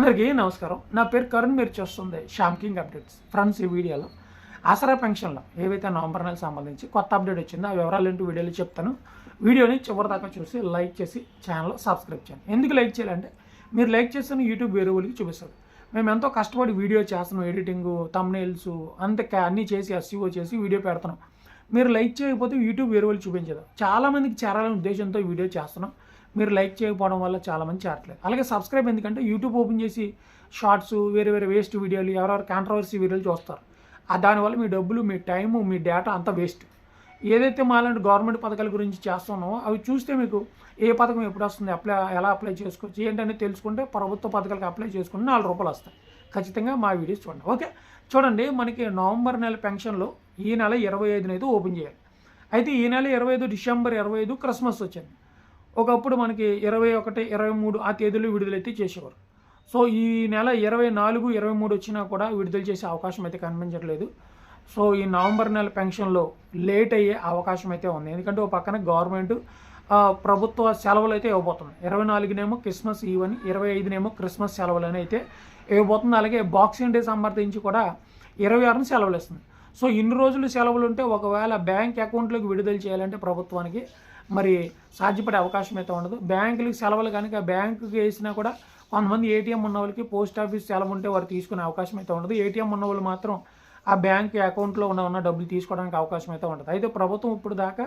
అందరికీ నమస్కారం. నా పేరు కరుణ్ మీరు చూస్తుంది షాంకింగ్ అప్డేట్స్. ఫ్రెండ్స్ ఈ వీడియోలో ఆసరా పెన్షన్లో ఏవైతే నవంబర్ నెలకు సంబంధించి కొత్త అప్డేట్ వచ్చిందో ఆ వివరాలు ఏంటో వీడియోలో చెప్తాను. వీడియోని చివరిదాకా చూసి లైక్ చేసి ఛానల్ సబ్స్క్రైబ్ చేయండి. ఎందుకు లైక్ చేయాలంటే మీరు లైక్ చేస్తున్న యూట్యూబ్ వేరే వాళ్ళకి చూపిస్తారు మేము ఎంతో కష్టపడి వీడియో చేస్తున్నాం ఎడిటింగ్ తమ్నేల్స్ అంత అన్నీ చేసి ఎస్సీఓ చేసి వీడియో పెడుతున్నాం. మీరు లైక్ చేయకపోతే యూట్యూబ్ వేరే వాళ్ళు చూపించదు. చాలామందికి చేరాలనే ఉద్దేశంతో వీడియో చేస్తున్నాం. మీరు లైక్ చేయకపోవడం వల్ల చాలామంది చేరట్లేదు. అలాగే సబ్స్క్రైబ్ ఎందుకంటే యూట్యూబ్ ఓపెన్ చేసి షార్ట్స్ వేరే వేరే వేస్ట్ వీడియోలు ఎవరెవరు కాంట్రవర్సీ వీడియోలు చూస్తారు. ఆ దానివల్ల మీ డబ్బులు మీ టైము మీ డేటా అంతా వేస్ట్. ఏదైతే మాలాంటి గవర్నమెంట్ పథకాల గురించి చేస్తున్నామో అవి చూస్తే మీకు ఏ పథకం ఎప్పుడు వస్తుంది అప్లై ఎలా అప్లై చేసుకోవచ్చు ఏంటనేది తెలుసుకుంటే ప్రభుత్వ పథకాలకు అప్లై చేసుకుంటే నాలుగు రూపాయలు వస్తాయి. ఖచ్చితంగా మా వీడియోస్ చూడండి. ఓకే? చూడండి మనకి నవంబర్ నెల పెన్షన్లో ఈ నెల ఇరవై ఐదునైతే ఓపెన్ చేయాలి. అయితే ఈ నెల ఇరవై ఐదు డిసెంబర్ ఇరవై ఐదు క్రిస్మస్ వచ్చింది. ఒకప్పుడు మనకి ఇరవై ఒకటి ఇరవై మూడు ఆ తేదీలు విడుదలైతే చేసేవారు. సో ఈ నెల ఇరవై నాలుగు ఇరవై మూడు వచ్చినా కూడా విడుదల చేసే అవకాశం అయితే కనిపించట్లేదు. సో ఈ నవంబర్ నెల పెన్షన్లో లేట్ అయ్యే అవకాశం అయితే ఉంది. ఎందుకంటే ఒక పక్కన గవర్నమెంట్ ప్రభుత్వ సెలవులు అయితే ఇవ్వబోతుంది. ఇరవై నాలుగునేమో క్రిస్మస్ ఈవ్ అని ఇరవై ఐదునేమో క్రిస్మస్ సెలవులు అని అయితే ఇవ్వబోతుంది. అలాగే బాక్సింగ్ డే సంబంధించి కూడా ఇరవై ఆరున సెలవులు ఇస్తుంది. సో ఇన్ని రోజులు సెలవులు ఉంటే ఒకవేళ బ్యాంక్ అకౌంట్లోకి విడుదల చేయాలంటే ప్రభుత్వానికి మరి సాధ్యపడే అవకాశం అయితే ఉండదు. బ్యాంకులకు సెలవులు కనుక బ్యాంకుకి వేసినా కూడా కొంతమంది ఏటీఎం ఉన్న వాళ్ళకి పోస్ట్ ఆఫీస్ సెలవు ఉంటే వారు తీసుకునే అవకాశం అయితే ఉండదు. ఏటీఎం ఉన్న వాళ్ళు మాత్రం ఆ బ్యాంక్ అకౌంట్లో ఉన్న ఉన్న డబ్బులు తీసుకోవడానికి అవకాశం అయితే ఉండదు. అయితే ప్రభుత్వం ఇప్పుడు దాకా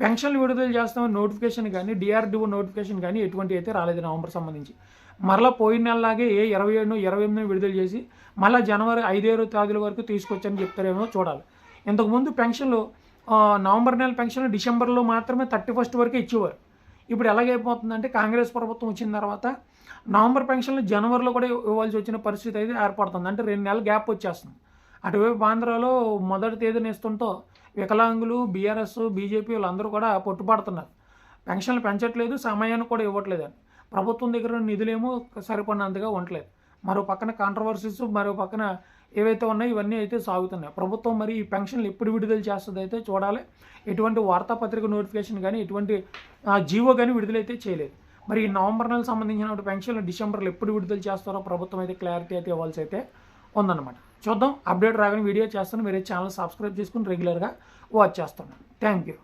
పెన్షన్లు విడుదల చేస్తామని నోటిఫికేషన్ కానీ డిఆర్డిఓ నోటిఫికేషన్ కానీ ఎటువంటి అయితే రాలేదు నవంబర్ సంబంధించి. మరలా పోయిన నెలలాగే ఏ ఇరవై ఏడు ఇరవై ఎనిమిది విడుదల చేసి మళ్ళీ జనవరి ఐదేరు తేదీల వరకు తీసుకొచ్చని చెప్తారేమో చూడాలి. ఇంతకుముందు పెన్షన్లు నవంబర్ నెల పెన్షన్ డిసెంబర్లో మాత్రమే థర్టీ ఫస్ట్ వరకు ఇచ్చేవారు. ఇప్పుడు ఎలాగైపోతుందంటే కాంగ్రెస్ ప్రభుత్వం వచ్చిన తర్వాత నవంబర్ పెన్షన్లు జనవరిలో కూడా ఇవ్వాల్సి వచ్చిన పరిస్థితి అయితే ఏర్పడుతుంది. అంటే రెండు నెలల గ్యాప్ వచ్చేస్తుంది. అటువైపు ఆంధ్రాలో మొదటి తేదీని ఇస్తుంటో వికలాంగులు బీఆర్ఎస్ బీజేపీ వాళ్ళందరూ కూడా పొట్టుపడుతున్నారు. పెన్షన్లు పెంచట్లేదు సమయాన్ని కూడా ఇవ్వట్లేదు అని ప్రభుత్వం దగ్గర నిధులేమో సరిపడినంతగా ఉండట్లేదు మరో పక్కన కాంట్రవర్సీస్ మరో పక్కన ఏవైతే ఉన్నాయో ఇవన్నీ అయితే సాగుతున్నాయి. ప్రభుత్వం మరి ఈ పెన్షన్లు ఎప్పుడు విడుదల చేస్తుంది అయితే చూడాలి. ఎటువంటి వార్తాపత్రిక నోటిఫికేషన్ కానీ ఎటువంటి జీవో కానీ విడుదలైతే చేయలేదు. మరి ఈ నవంబర్ నెలకు సంబంధించిన పెన్షన్లు డిసెంబర్లో ఎప్పుడు విడుదల చేస్తారో ప్రభుత్వం అయితే క్లారిటీ అయితే ఇవ్వాల్సి అయితే ఉందన్నమాట. చూద్దాం అప్డేట్ రాగానే వీడియో చేస్తాను. మీరే ఛానల్ సబ్స్క్రైబ్ చేసుకుని రెగ్యులర్గా వాచ్ చేస్తున్నాను థ్యాంక్ యూ